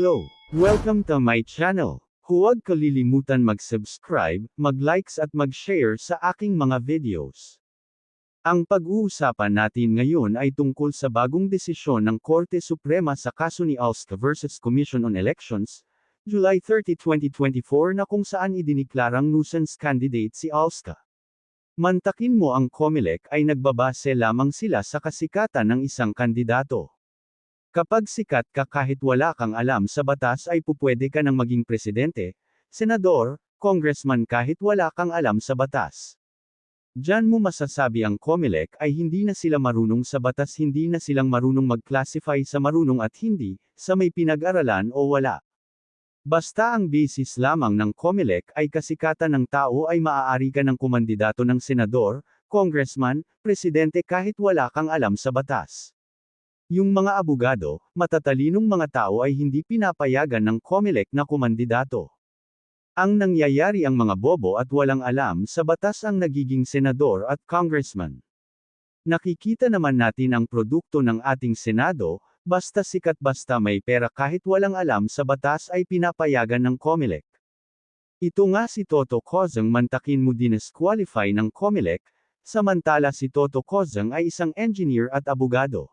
Hello! Welcome to my channel. Huwag kalilimutan mag-subscribe, mag-likes at mag-share sa aking mga videos. Ang pag-uusapan natin ngayon ay tungkol sa bagong desisyon ng Korte Suprema sa kaso ni Alska vs. Commission on Elections, July 30, 2024 na kung saan idiniklarang nuisance candidate si Alska. Mantakin mo ang COMELEC ay nagbabase lamang sila sa kasikatan ng isang kandidato. Kapag sikat ka kahit wala kang alam sa batas ay pupwede ka nang maging presidente, senador, congressman kahit wala kang alam sa batas. Diyan mo masasabi ang COMELEC ay hindi na sila marunong sa batas hindi na silang marunong mag-classify sa marunong at hindi, sa may pinag-aralan o wala. Basta ang basis lamang ng COMELEC ay kasikatan ng tao ay maaari ka ng kumandidato ng senador, congressman, presidente kahit wala kang alam sa batas. Yung mga abogado, matatalinong mga tao ay hindi pinapayagan ng COMELEC na kumandidato. Ang nangyayari ang mga bobo at walang alam sa batas ang nagiging senador at congressman. Nakikita naman natin ang produkto ng ating Senado, basta sikat basta may pera kahit walang alam sa batas ay pinapayagan ng COMELEC. Ito nga si Toto Kozang mantakin mo dinisqualify ng COMELEC, samantala si Toto Kozang ay isang engineer at abogado.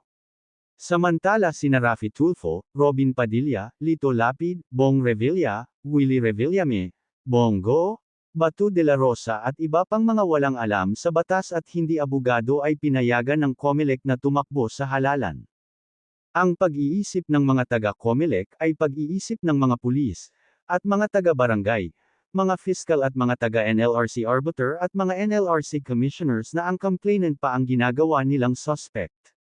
Samantala sina Rafi Tulfo, Robin Padilla, Lito Lapid, Bong Revilla, Willie Revillame, Bongo, Batu de la Rosa at iba pang mga walang alam sa batas at hindi abogado ay pinayagan ng COMELEC na tumakbo sa halalan. Ang pag-iisip ng mga taga-COMELEC ay pag-iisip ng mga pulis, at mga taga-barangay, mga fiscal at mga taga-NLRC arbiter at mga NLRC commissioners na ang complainant pa ang ginagawa nilang suspect.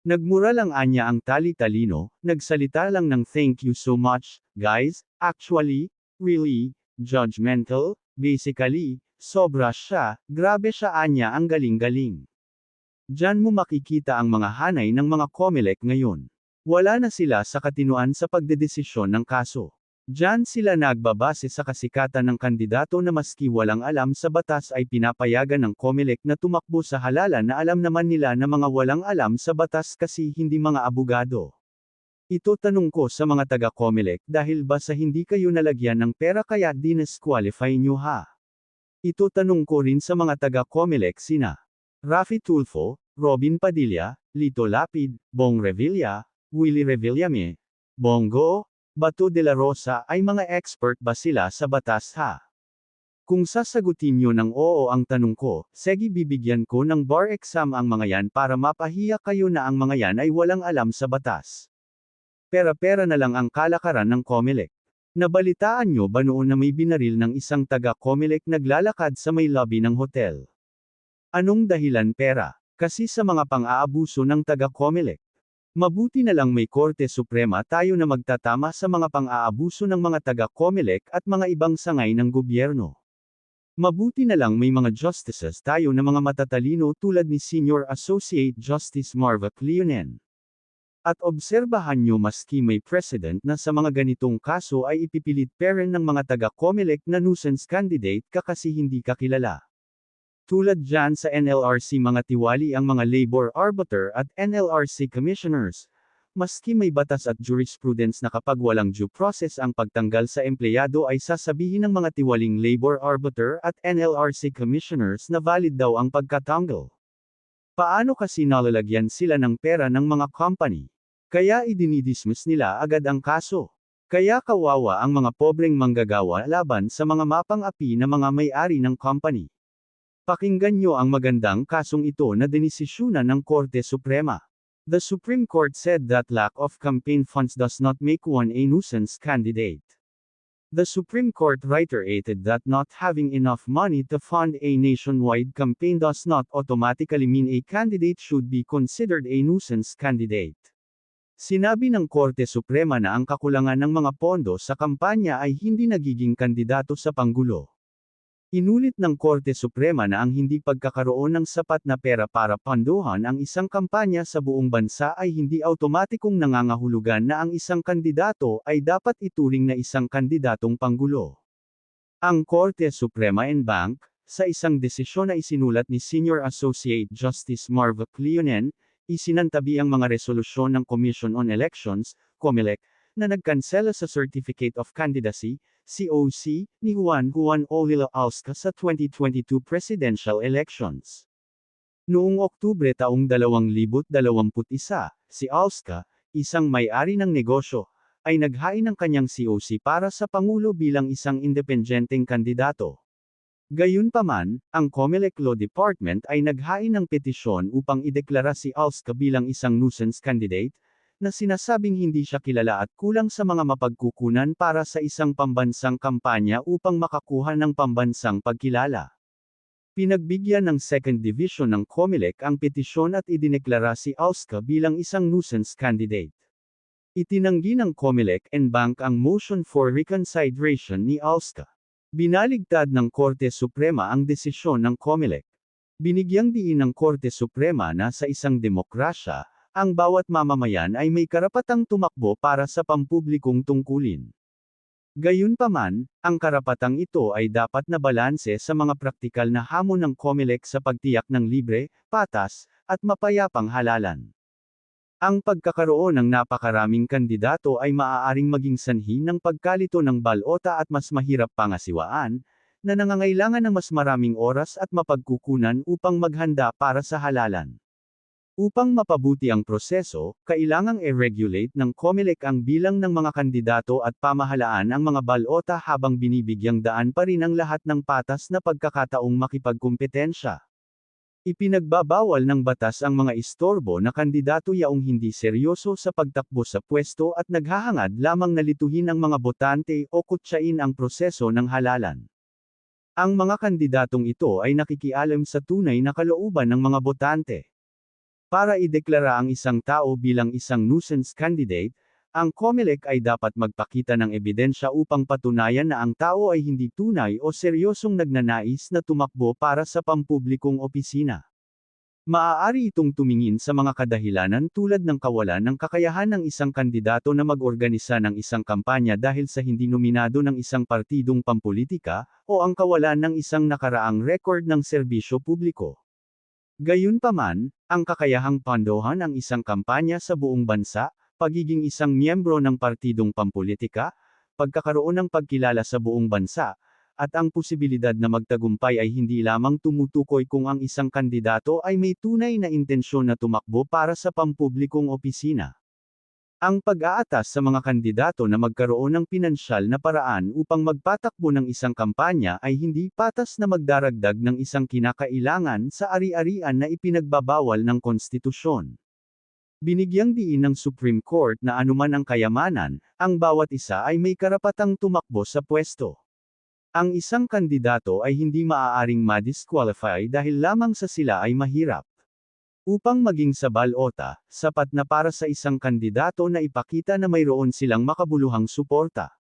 Nagmura lang anya ang tali-talino, nagsalita lang ng thank you so much, guys, actually, really, judgmental, basically, sobra siya, grabe siya anya ang galing-galing. Diyan mo makikita ang mga hanay ng mga COMELEC ngayon. Wala na sila sa katinuan sa pagdedesisyon ng kaso. Diyan sila nagbabase sa kasikatan ng kandidato na maski walang alam sa batas ay pinapayagan ng COMELEC na tumakbo sa halalan na alam naman nila na mga walang alam sa batas kasi hindi mga abogado. Ito tanong ko sa mga taga-COMELEC dahil ba sa hindi kayo nalagyan ng pera kaya dinisqualify nyo ha? Ito tanong ko rin sa mga taga-COMELEC sina Rafi Tulfo, Robin Padilla, Lito Lapid, Bong Revilla, Willie Revillame, Bongo, Bato de la Rosa ay mga expert ba sila sa batas ha? Kung sasagutin nyo ng oo ang tanong ko, sige bibigyan ko ng bar exam ang mga yan para mapahiya kayo na ang mga yan ay walang alam sa batas. Pera-pera na lang ang kalakaran ng COMELEC. Nabalitaan nyo ba noon na may binaril ng isang taga-COMELEC naglalakad sa may lobby ng hotel? Anong dahilan pera? Kasi sa mga pang-aabuso ng taga-COMELEC. Mabuti na lang may Korte Suprema tayo na magtatama sa mga pang-aabuso ng mga taga-COMELEC at mga ibang sangay ng gobyerno. Mabuti na lang may mga justices tayo na mga matatalino tulad ni Senior Associate Justice Marva Cleonen. At obserbahan nyo maski may president na sa mga ganitong kaso ay ipipilit pa rin ng mga taga-COMELEC na nuisance candidate ka kasi hindi ka kilala. Tulad dyan sa NLRC mga tiwali ang mga labor arbiter at NLRC commissioners. Maski may batas at jurisprudence na kapag walang due process ang pagtanggal sa empleyado ay sasabihin ng mga tiwaling labor arbiter at NLRC commissioners na valid daw ang pagkatanggal. Paano kasi nalalagyan sila ng pera ng mga company? Kaya idinidismiss nila agad ang kaso. Kaya kawawa ang mga pobreng manggagawa laban sa mga mapang-api na mga may-ari ng company. Pakinggan nyo ang magandang kasong ito na denisisyonan ng Korte Suprema. The Supreme Court said that lack of campaign funds does not make one a nuisance candidate. The Supreme Court reiterated that not having enough money to fund a nationwide campaign does not automatically mean a candidate should be considered a nuisance candidate. Sinabi ng Korte Suprema na ang kakulangan ng mga pondo sa kampanya ay hindi nagiging kandidato sa Panggulo. Inulit ng Korte Suprema na ang hindi pagkakaroon ng sapat na pera para panduhan ang isang kampanya sa buong bansa ay hindi automatikong nangangahulugan na ang isang kandidato ay dapat ituring na isang kandidatong panggulo. Ang Korte Suprema and Bank, sa isang desisyon na isinulat ni Senior Associate Justice Marva Cleonen, isinantabi ang mga resolusyon ng Commission on Elections, COMELEC, na nagkansela sa Certificate of Candidacy, COC, ni Juan Juan Olila Alsca sa 2022 presidential elections. Noong Oktubre taong 2021, si Alsca, isang may-ari ng negosyo, ay naghain ng kanyang COC para sa Pangulo bilang isang independenteng kandidato. Gayunpaman, ang COMELEC Law Department ay naghain ng petisyon upang ideklara si Alsca bilang isang nuisance candidate, na sinasabing hindi siya kilala at kulang sa mga mapagkukunan para sa isang pambansang kampanya upang makakuha ng pambansang pagkilala. Pinagbigyan ng Second Division ng COMELEC ang petisyon at idineklara si Alsca bilang isang nuisance candidate. Itinanggi ng COMELEC and Bank ang motion for reconsideration ni Alsca. Binaligtad ng Korte Suprema ang desisyon ng COMELEC. Binigyang diin ng Korte Suprema na sa isang demokrasya, ang bawat mamamayan ay may karapatang tumakbo para sa pampublikong tungkulin. Gayunpaman, ang karapatang ito ay dapat na balanse sa mga praktikal na hamon ng COMELEC sa pagtiyak ng libre, patas, at mapayapang halalan. Ang pagkakaroon ng napakaraming kandidato ay maaaring maging sanhi ng pagkalito ng balota at mas mahirap pangasiwaan, na nangangailangan ng mas maraming oras at mapagkukunan upang maghanda para sa halalan. Upang mapabuti ang proseso, kailangang i-regulate ng COMELEC ang bilang ng mga kandidato at pamahalaan ang mga balota habang binibigyang daan pa rin ang lahat ng patas na pagkakataong makipagkumpetensya. Ipinagbabawal ng batas ang mga istorbo na kandidato yaong hindi seryoso sa pagtakbo sa pwesto at naghahangad lamang na lituhin ang mga botante o kutsain ang proseso ng halalan. Ang mga kandidatong ito ay nakikialam sa tunay na kalooban ng mga botante. Para ideklara ang isang tao bilang isang nuisance candidate, ang COMELEC ay dapat magpakita ng ebidensya upang patunayan na ang tao ay hindi tunay o seryosong nagnanais na tumakbo para sa pampublikong opisina. Maaari itong tumingin sa mga kadahilanan tulad ng kawalan ng kakayahan ng isang kandidato na mag-organisa ng isang kampanya dahil sa hindi nominado ng isang partidong pampolitika, o ang kawalan ng isang nakaraang record ng serbisyo publiko. Gayunpaman, ang kakayahang pandohan ang isang kampanya sa buong bansa, pagiging isang miyembro ng partidong pampolitika, pagkakaroon ng pagkilala sa buong bansa, at ang posibilidad na magtagumpay ay hindi lamang tumutukoy kung ang isang kandidato ay may tunay na intensyon na tumakbo para sa pampublikong opisina. Ang pag-aatas sa mga kandidato na magkaroon ng pinansyal na paraan upang magpatakbo ng isang kampanya ay hindi patas na magdaragdag ng isang kinakailangan sa ari-arian na ipinagbabawal ng konstitusyon. Binigyang diin ng Supreme Court na anuman ang kayamanan, ang bawat isa ay may karapatang tumakbo sa pwesto. Ang isang kandidato ay hindi maaaring ma-disqualify dahil lamang sa sila ay mahirap. Upang maging sa balota, sapat na para sa isang kandidato na ipakita na mayroon silang makabuluhang suporta.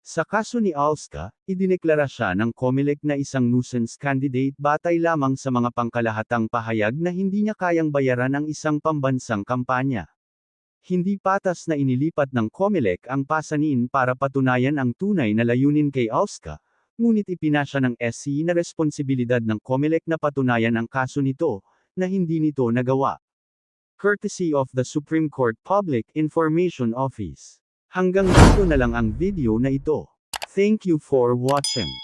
Sa kaso ni Alska, idineklara siya ng COMELEC na isang nuisance candidate batay lamang sa mga pangkalahatang pahayag na hindi niya kayang bayaran ang isang pambansang kampanya. Hindi patas na inilipat ng COMELEC ang pasanin para patunayan ang tunay na layunin kay Alska, ngunit ipinasya ng SC na responsibilidad ng COMELEC na patunayan ang kaso nito, na hindi nito nagawa. Courtesy of the Supreme Court Public Information Office. Hanggang dito na lang ang video na ito. Thank you for watching.